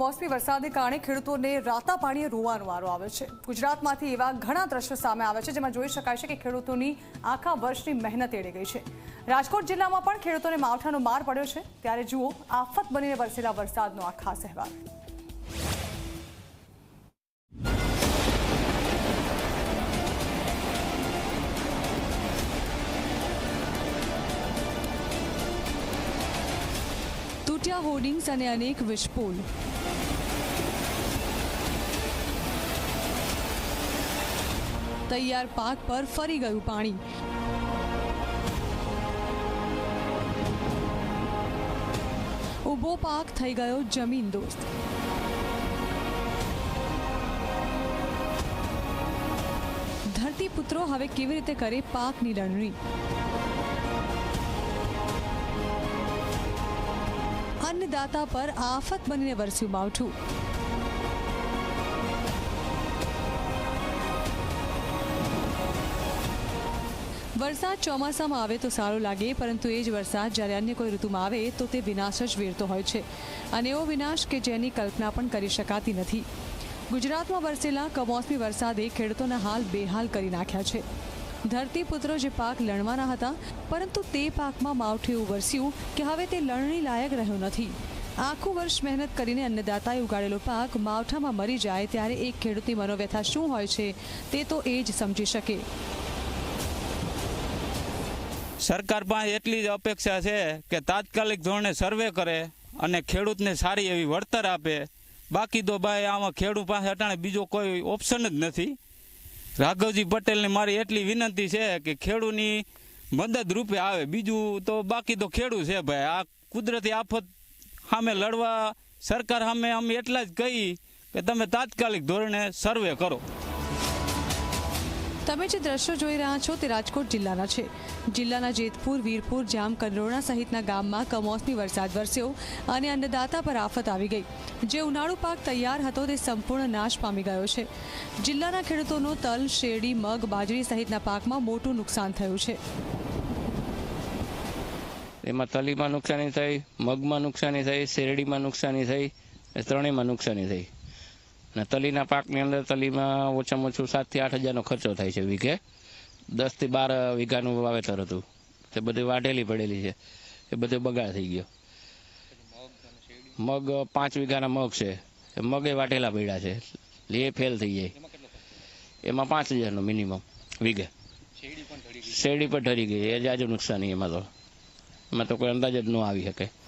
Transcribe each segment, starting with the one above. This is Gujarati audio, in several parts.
કમોસમી વરસાદને કારણે ખેડૂતોને રાતા પાણીએ રોવાનો વારો આવે છે. ગુજરાતમાંથી એવા ઘણા દ્રશ્યો સામે આવે છે, જેમાં જોઈ શકાય છે કે ખેડૂતોની આખા વર્ષની મહેનત એળી ગઈ છે. રાજકોટ જિલ્લામાં પણ ખેડૂતોને માવઠાનો માર પડ્યો છે. ત્યારે જુઓ, આફત બનીને વરસેલા વરસાદનો આ ખાસ અહેવાલ. હોર્ડિંગ્સ અને અનેક વિસ્ફોલ તૈયાર પાક પર ફરી ગયું પાણી. ઊભો પાક થઈ ગયો જમીન દોસ્ત. ધરતી પુત્રો હવે કેવી રીતે કરે પાકની લણણી અન્નદાતા પર આફત બનીને વરસ્યું માવઠું. વરસાદ ચોમાસામાં આવે તો સારો લાગે, પરંતુ એ જ વરસાદ જ્યારે અન્ય કોઈ ઋતુમાં આવે તો તે વિનાશ જ વેરતો હોય છે. અને એવો વિનાશ કે જેની કલ્પના પણ કરી શકાતી નથી. ગુજરાતમાં વરસેલા કમોસમી વરસાદે ખેડૂતોના હાલ બેહાલ કરી નાખ્યા છે. ધરતીપુત્રો જે પાક લણવાના હતા, પરંતુ તે પાકમાં માવઠું એવું વરસ્યું કે હવે તે લણણી લાયક રહ્યો નથી. આખું વર્ષ મહેનત કરીને અન્નદાતાએ ઉગાડેલો પાક માવઠામાં મરી જાય ત્યારે એક ખેડૂતની મનોવ્યથા શું હોય છે, તે તો એ જ સમજી શકે. સરકાર પાસે એટલી જ અપેક્ષા છે કે તાત્કાલિક ધોરણે સર્વે કરે અને ખેડૂતને સારી એવી વળતર આપે. બાકી તો ભાઈ આમાં ખેડૂત પાસે અટાણે બીજો કોઈ ઓપ્શન જ નથી. રાઘવજી પટેલને મારી એટલી વિનંતી છે કે ખેડૂતની મદદ રૂપે આવે. બીજું તો બાકી તો ખેડૂત છે ભાઈ. આ કુદરતી આફત સામે લડવા સરકાર સામે અમે એટલા જ કહી કે તમે તાત્કાલિક ધોરણે સર્વે કરો. તમે જે દ્રશ્યો જોઈ રહ્યા છો તે રાજકોટ જિલ્લાના છે. જિલ્લાના જેતપુર, વીરપુર, જામ, કંડરોણા સહિતના ગામમાં કમોસમી વરસાદ વરસ્યો અને અન્નદાતા પર આફત આવી ગઈ. જે ઉનાળુ પાક તૈયાર હતો તે સંપૂર્ણ નાશ પામી ગયો છે. જિલ્લાના ખેડૂતોનો તલ, શેરડી, મગ, બાજરી સહિતના પાકમાં મોટું નુકસાન થયું છે. એમાં તલીમાં નુકસાની થઈ, મગમાં નુકસાની થઈ, શેરડીમાં નુકસાની થઈ ત્રણેયમાં નુકસાની થઈ. અને તલીના પાકની અંદર તલીમાં ઓછામાં ઓછું સાતથી આઠ હજારનો ખર્ચો થાય છે વીઘે. દસથી બાર વીઘાનું વાવેતર હતું. તે બધી વાઢેલી પડેલી છે. એ બધે બગાડ થઈ ગયો. મગ પાંચ વીઘાના મગ છે. એ મગે વાટેલા પડ્યા છે. એટલે એ ફેલ થઈ જાય. એમાં પાંચ હજારનું મિનિમમ વીઘે. શેરડી પણ ઢરી ગઈ. એ જ આજુ નુકસાની એમાં તો. એમાં તો કોઈ અંદાજ જ ન આવી શકે.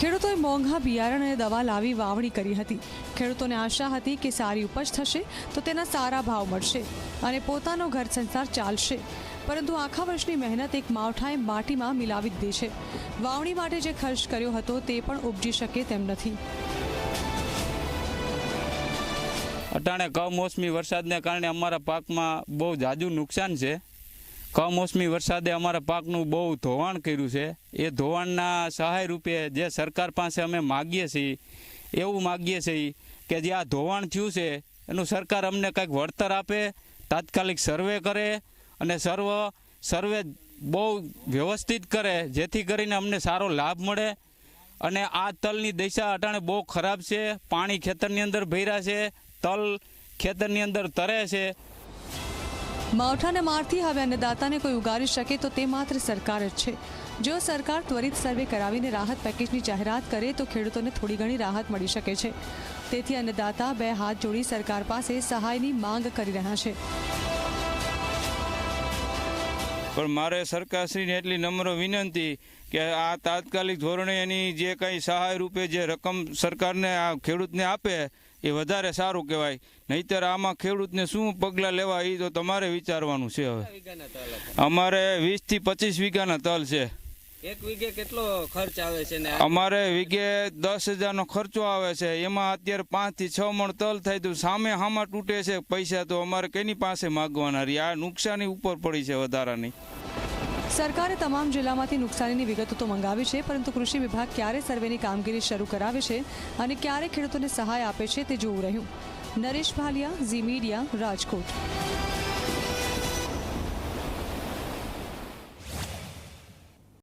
ખેડૂતોએ મોંઘા બિયારણ અને દવા લાવી વાવણી કરી હતી. ખેડૂતોને આશા હતી કે સારી ઉપજ થશે તો તેના સારા ભાવ મળશે અને પોતાનો ઘર સંસાર ચાલશે. પરંતુ આખા વર્ષની મહેનત એક માવઠાએ માટીમાં મિલાવી દીધી છે. વાવણી માટે જે ખર્ચ કર્યો હતો તે પણ ઉપજી શકે તેમ નથી. અટાણે કમોસમી વરસાદને કારણે અમારા પાકમાં બહુ જાજુ નુકસાન છે. કમોસમી વરસાદે અમારા પાકનું બહુ ધોવાણ કર્યું છે. એ ધોવાણના સહાય રૂપે જે સરકાર પાસે અમે માગીએ છીએ, એવું માગીએ છીએ કે જે આ ધોવાણ થયું છે, એનું સરકાર અમને કંઈક વળતર આપે, તાત્કાલિક સર્વે કરે અને સર્વ, સર્વે બહુ વ્યવસ્થિત કરે, જેથી કરીને અમને સારો લાભ મળે અને આ તલની દિશા અટાણે બહુ ખરાબ છે. પાણી ખેતરની અંદર ભર્યા છે, તલ ખેતરની અંદર તરે છે. માવઠાને મારથી હવે અન્નદાતાને કોઈ ઉગારી શકે તો તે માત્ર સરકાર જ છે. જો સરકાર ત્વરિત સર્વે કરાવીને રાહત પેકેજની જાહેરાત કરે તો ખેડૂતોને થોડી ઘણી રાહત મળી શકે છે. તેથી અન્નદાતા બે હાથ જોડી સરકાર પાસે સહાયની માંગ કરી રહ્યા છે. પણ મારે સરકારશ્રીને એટલી નમ્ર વિનંતી કે આ તાત્કાલિક ધોરણે એની જે કંઈ સહાય રૂપે જે રકમ સરકારને, આ ખેડૂતને આપે એ વધારે સારું કહેવાય. નહીતર આમાં ખેડૂતને શું પગલાં લેવા એ તો તમારે વિચારવાનું છે હવે. અમારે વીસથી પચીસ વીઘાના તલ છે. એક વીઘે કેટલો ખર્ચ આવે છે ને? અમારે વીઘે દસ હજારનો ખર્ચો આવે છે. એમાં અત્યારે પાંચથી છ મણ તલ થાય તો સામે હામાં તૂટે છે પૈસા તો અમારે કેની પાસે માગવાના? રહી આ નુકસાની ઉપર પડી છે વધારાની. સરકારે તમામ જિલ્લામાંથી નુકસાનીની વિગતો તો મંગાવી છે, પરંતુ કૃષિ વિભાગ ક્યારે સર્વેની કામગીરી શરૂ કરાવે છે અને ક્યારે ખેડૂતોને સહાય આપે છે તે જોવું રહ્યું. Naresh Bhaliya, Zee Media, Rajkot.